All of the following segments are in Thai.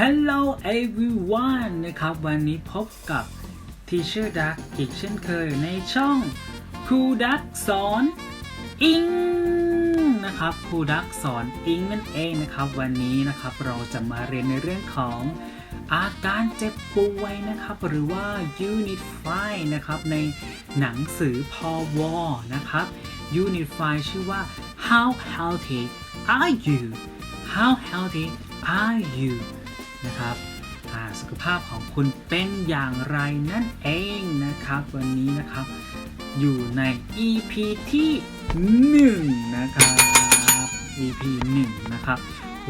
Hello everyone นะครับ วันนี้พบกับ Teacher Duck อีกเช่นเคยในช่องครูดักสอนอิงนะครับครูดักสอนอิงนั่นเองนะครับ วันนี้นะครับเราจะมาเรียนในเรื่องของอาการเจ็บป่วยนะครับ หรือว่า Unit 5นะครับ ในหนังสือพอวอนะครับ Unit 5ชื่อว่า How healthy are you How healthy are you นะครับสุขภาพของคุณเป็นอย่างไรนั่นเองนะครับ วันนี้นะครับอยู่ใน EP ที่ 1 นะครับ EP 1 นะครับ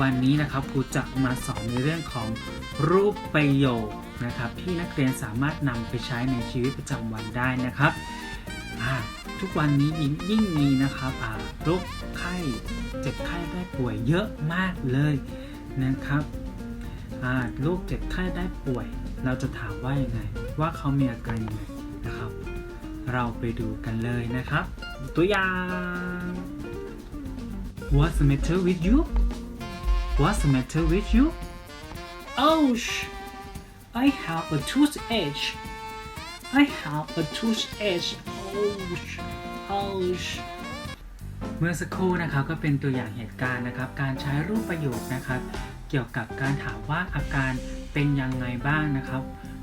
วันนี้นะครับครูจะมาสอนในเรื่องของรูปประโยคนะครับ ที่นักเรียนสามารถนำไปใช้ในชีวิตประจำวันได้นะครับทุกวันนี้ยิ่งงมีนะครับโรคไข้เจ็บไข้ได้ป่วยเยอะมากเลยนะครับ อ่าโรคเจ็บไข้ได้ป่วย เราจะถามว่ายังไง ว่าเขามีอาการยังไงนะครับ เราไปดูกันเลยนะครับ ตัวอย่าง What's the matter with you What's the matter with you Ouch I have a toothache I have a toothache Ouch Ouch เมื่อสักครู่นะครับก็เป็นตัวอย่างเหตุการณ์นะครับ การใช้รูปประโยคนะครับ เกี่ยวกับการถามว่าอาการเป็นยังไงบ้างนะครับ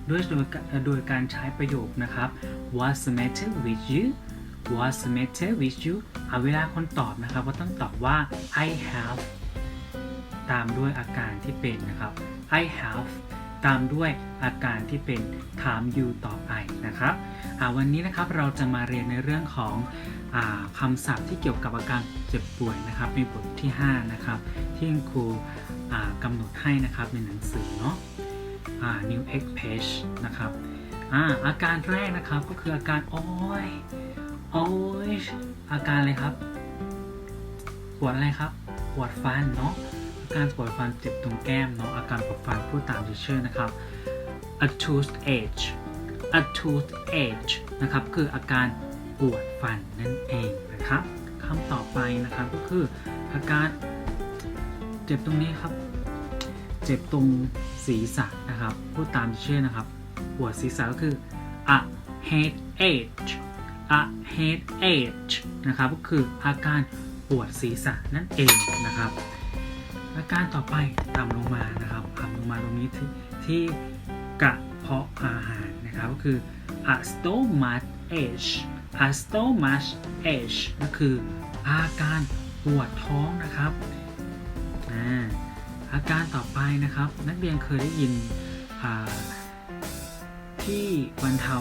ด้วยโดยโดยการใช้ประโยคนะครับ What's the matter with you What's the matter with you เอาเวลาคนตอบนะครับก็ต้องตอบว่า I have ตามด้วยอาการที่เป็นนะครับ I have ตามด้วยอาการที่เป็นถาม you ต่อไปนะครับวันนี้นะครับเราจะมาเรียนในเรื่องของอคำศัพท์ที่เกี่ยวกับอาการเจ็บป่วยนะครับในบทที่ 5 นะครับ ที่ครูกำหนดให้นะครับในหนังสือเนาะอ่า new X page นะครับอาอาการแรกนะครับก็คืออาการโอ้ยโอ้ยอาการอะไรครับ ปวดอะไรครับ ปวดฟันเนาะ การปวดฟันเจ็บตรงแก้มเนาะอาการปวดฟันพูดตามชื่อนะครับ a toothache a toothache นะครับคืออาการปวดฟันนั่นเองนะครับคำต่อไปนะครับก็คืออาการเจ็บตรงนี้ครับเจ็บตรงศีรษะนะครับพูดตามชื่อนะครับ ปวดศีรษะก็คือ a headache a headache นะครับก็คืออาการปวดศีรษะนั่นเองนะครับ การต่อไปต่ำลงมานะครับต่ำลงมาตรงนี้ที่ที่กระเพาะอาหารนะครับก็คือ a stomach ache a stomach ache ก็คืออาการปวดท้องนะครับอาการต่อไปนะครับ นักเรียนเคยได้ยินที่บรรเทา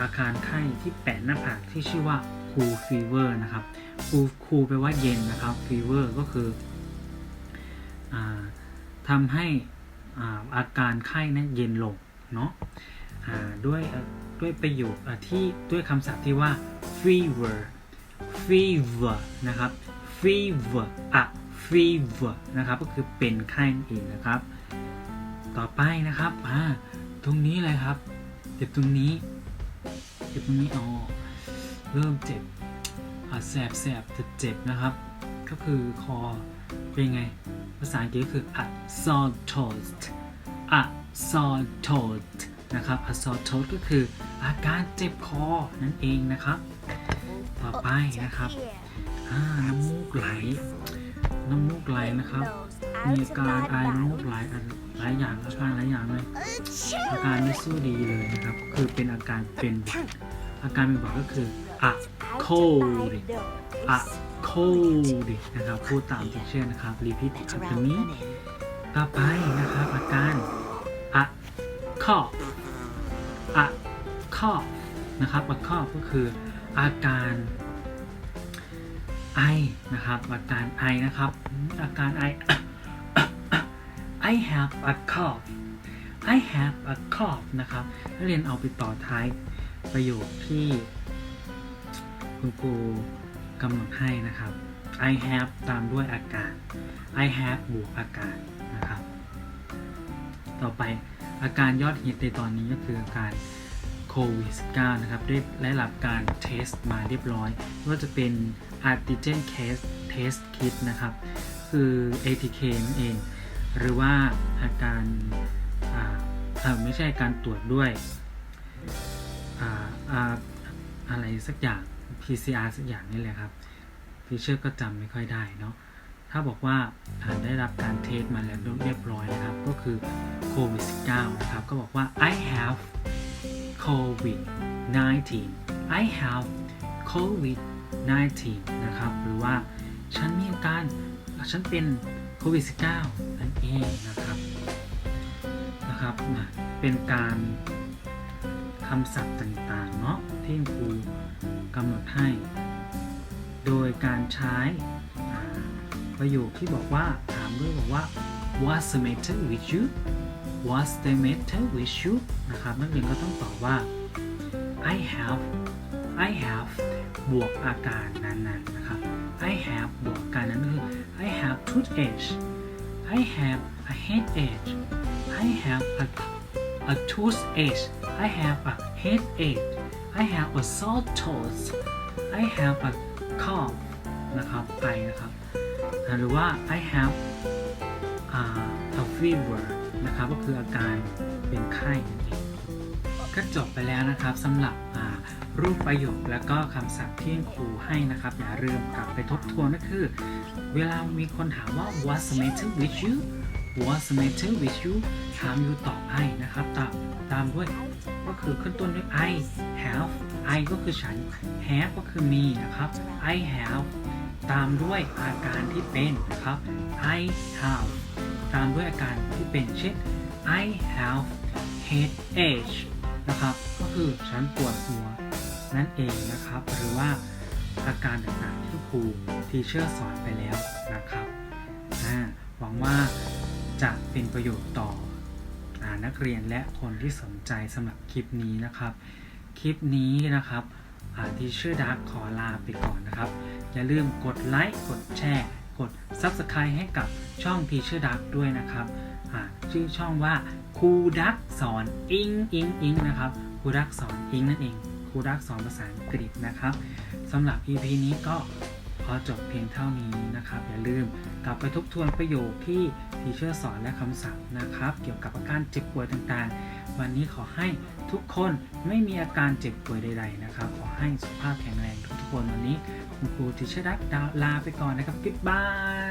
อาการไข้ที่แปะหน้าผากที่ชื่อว่า cool fever นะครับ cool cool แปลว่าเย็นนะครับ fever ก็คือ ทำให้อาอาการไข้นั้นเย็นลงเนาะด้วยด้วยประโยคที่ด้วยคำศัพท์ที่ว่า fever fever นะครับ fever อะ fever นะครับก็คือเป็นไข้นั่นเองนะครับ ต่อไปนะครับอ่าตรงนี้เลยครับ เจ็บตรงนี้ เจ็บตรงนี้อ๋อเริ่มเจ็บอ่าแสบแสบเจ็บเจ็บนะครับ ก็คือคอเป็นไง ภาษาอังกฤษก็คือ a sore throat a sore throat นะครับ a sore throat ก็คืออาการเจ็บคอนั่นเองนะครับ ต่อไปนะครับอ่าน้ำมูกไหล น้ำมูกไหลนะครับ มีอาการไอน้ำมูกไหลหลายอย่างอาการหลายอย่างเลยอาการไม่สู้ดีเลยนะครับ คือเป็นอาการเป็นอาการเป็นหวัดก็คือ a cold a cold นะครับ พูดตามที่เชื่อนะครับ repeat after me ต่อไปนะครับอาการ a cough a cough นะครับ a cough ก็คืออาการไอนะครับอาการไอนะครับอาการไอ I have a cough I have a cough นะครับนักเรียนเอาไปต่อท้ายประโยคที่คุณครู กำหนดให้นะครับ I have ตามด้วยอาการ I have บวกอาการนะครับ ต่อไปอาการยอดฮิตในตอนนี้ก็คืออาการโควิด -19 นะครับได้ได้รับการเทสมาเรียบร้อยว่าจะเป็น antigen test test kit นะครับ คือ ATK นั่นเอง หรือว่าอาการอ่าไม่ใช่การตรวจด้วยอ่าอ่าอะไรสักอย่าง PCR สักอย่างนี่แหละครับทีเชอร์ก็จำไม่ค่อยได้เนาะถ้าบอกว่าอ่าได้รับการเทสมาแล้วเรียบร้อยนะครับ ก็คือโควิด -19 นะครับ ก็บอกว่า I have COVID 19 I have COVID 19นะครับ หรือว่าฉันมีอาการฉันเป็นโควิด -19 นั่นเองนะครับนะครับ เป็นการคำศัพท์ต่างๆ เนาะที่ครู กำหนดให้ โดยการใช้ประโยคที่บอกว่าถามด้วยบอกว่า What's the matter with you What's the matter with you นะครับนักเรียนก็ต้องตอบว่า I have I have บวกอาการนั้นๆนะครับ I have บวกอาการนั้นคือ I have toothache I have a headache I have a a toothache I have a headache I have a sore throat I have a cough นะครับไอนะครับ หรือว่า I have a, a fever นะครับก็คืออาการเป็นไข้นั่นเองก็จบไปแล้วนะครับสำหรับรูปประโยคและก็คำศัพท์ที่ครูให้นะครับ อย่าลืมกลับไปทบทวนก็คือ เวลามีคนถามว่า what's the matter with you what's the matter with you ถามอยู่ตอบให้นะครับตามตามด้วย ก็คือขึ้นต้นด้วย I have I ก็คือฉัน have ก็คือมีนะครับ I have ตามด้วยอาการที่เป็นนะครับ I have ตามด้วยอาการที่เป็นเช่น I have headache นะครับ ก็คือฉันปวดหัวนั่นเองนะครับ หรือว่าอาการต่างๆที่ครูทีเชอร์สอนไปแล้วนะครับหวังว่าจะเป็นประโยชน์ต่อานักเรียนและคนที่สนใจสำหรับคลิปนี้นะครับ คลิปนี้นะครับทีชอร์ดักขอลาไปก่อนนะครับ อย่าลืมกดไลค์กดแชร์ กด Subscribe ให้กับช่อง Teacher Duck ด้วยนะครับชื่อช่องว่าครูดักสอนอิงอิงอิงนะครับครูดักสอนอิงนั่นเองครูดักสอนภาษาอังกฤษนะครับสำหรับ EP นี้ก็ อจบเพียงเท่านี้นะครับ อย่าลืมกลับไปทบทวนประโยคที่ทีเชอร์สอนและคำศัพท์นะครับ เกี่ยวกับอาการเจ็บป่วยต่างๆ วันนี้ขอให้ทุกคนไม่มีอาการเจ็บป่วยใดๆนะครับ ขอให้สุขภาพแข็งแรงทุกๆคนวันนี้ คุณครูทีเชอร์ดักลาไปก่อนนะครับ บ๊ายบาย